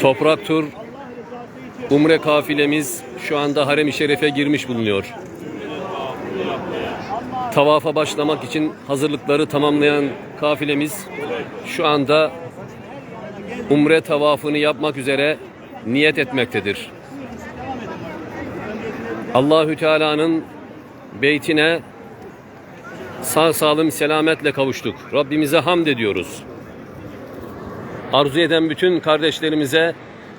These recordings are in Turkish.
Toprak Tur. Umre kafilemiz şu anda Harem-i Şerif'e girmiş bulunuyor. Tavafa başlamak için hazırlıkları tamamlayan kafilemiz şu anda Umre tavafını yapmak üzere niyet etmektedir. Allahü Teala'nın beytine sağ salim selametle kavuştuk. Rabbimize hamd ediyoruz. Arzu eden bütün kardeşlerimize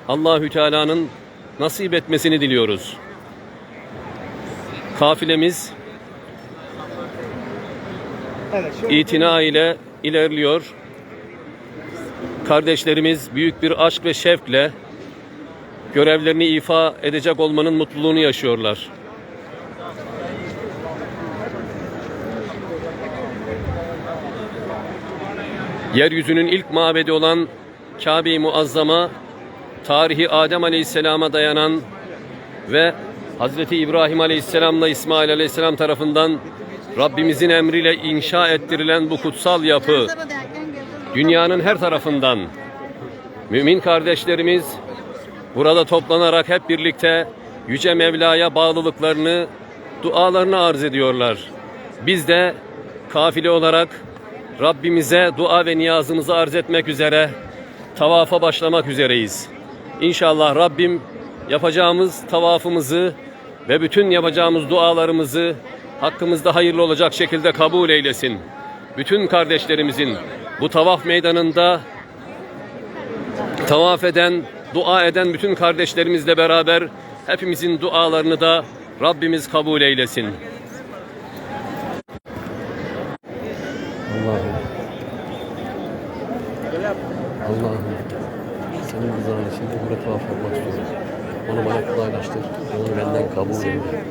Allahü Teala'nın nasip etmesini diliyoruz. Kafilemiz Evet. İtina ile ilerliyor. Kardeşlerimiz büyük bir aşk ve şevkle görevlerini ifa edecek olmanın mutluluğunu yaşıyorlar. Yeryüzünün ilk mabedi olan Kabe-i Muazzama, tarihi Adem Aleyhisselam'a dayanan ve Hazreti İbrahim Aleyhisselam'la İsmail Aleyhisselam tarafından Rabbimizin emriyle inşa ettirilen bu kutsal yapı dünyanın her tarafından mümin kardeşlerimiz burada toplanarak hep birlikte Yüce Mevla'ya bağlılıklarını, dualarını arz ediyorlar. Biz de kafile olarak Rabbimize dua ve niyazımızı arz etmek üzere tavafa başlamak üzereyiz. İnşallah Rabbim yapacağımız tavafımızı ve bütün yapacağımız dualarımızı hakkımızda hayırlı olacak şekilde kabul eylesin. Bütün kardeşlerimizin bu tavaf meydanında tavaf eden, dua eden bütün kardeşlerimizle beraber hepimizin dualarını da Rabbimiz kabul eylesin. Allah'ım. Senin rızan için umre tavaf yapmak istiyorum. Onu bana kolaylaştır. Onu benden kabul eyle.